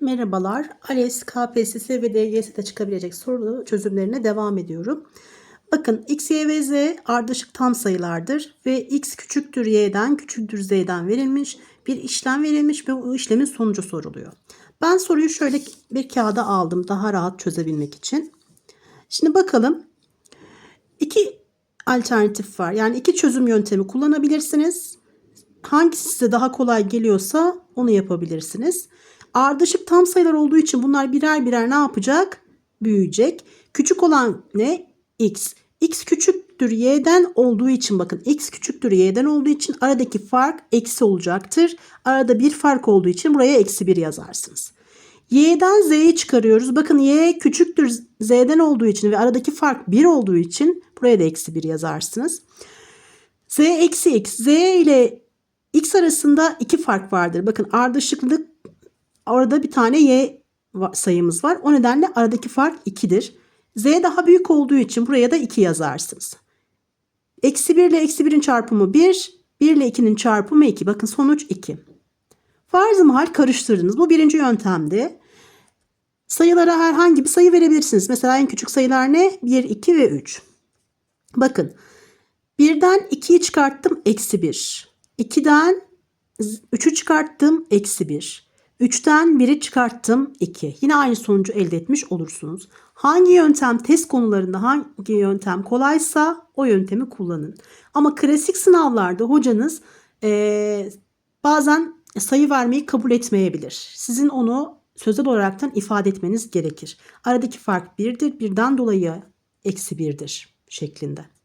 Merhabalar. ALES, KPSS ve DGS'de çıkabilecek soru çözümlerine devam ediyorum. Bakın x, y ve z ardışık tam sayılardır ve x küçüktür y'den küçüktür z'den verilmiş bir işlem verilmiş ve bu işlemin sonucu soruluyor. Ben soruyu şöyle bir kağıda aldım daha rahat çözebilmek için. Şimdi bakalım. İki alternatif var. Yani iki çözüm yöntemi kullanabilirsiniz. Hangisi size daha kolay geliyorsa onu yapabilirsiniz. Ardışık tam sayılar olduğu için bunlar birer birer ne yapacak? Büyüyecek. Küçük olan ne? X. X küçüktür y'den olduğu için bakın x küçüktür y'den olduğu için aradaki fark eksi olacaktır. Arada bir fark olduğu için buraya eksi bir yazarsınız. Y'den Z'yi çıkarıyoruz. Bakın Y küçüktür Z'den olduğu için ve aradaki fark 1 olduğu için buraya da eksi 1 yazarsınız. Z eksi X. Z ile X arasında iki fark vardır. Bakın ardışıklık orada bir tane Y sayımız var. O nedenle aradaki fark 2'dir. Z daha büyük olduğu için buraya da 2 yazarsınız. Eksi 1 ile eksi 1'in çarpımı 1. 1 ile 2'nin çarpımı 2. Bakın sonuç 2. Farz-ı mahal karıştırdınız. Bu birinci yöntemdi. Sayılara herhangi bir sayı verebilirsiniz. Mesela en küçük sayılar ne? 1, 2 ve 3. Bakın. 1'den 2'yi çıkarttım. Eksi 1. 2'den 3'ü çıkarttım. Eksi 1. 3'ten 1'i çıkarttım 2. Yine aynı sonucu elde etmiş olursunuz. Hangi yöntem test konularında hangi yöntem kolaysa o yöntemi kullanın. Ama klasik sınavlarda hocanız ee, bazen sayı vermeyi kabul etmeyebilir. Sizin onu sözel olaraktan ifade etmeniz gerekir. Aradaki fark 1'dir. Birden dolayı eksi 1'dir şeklinde.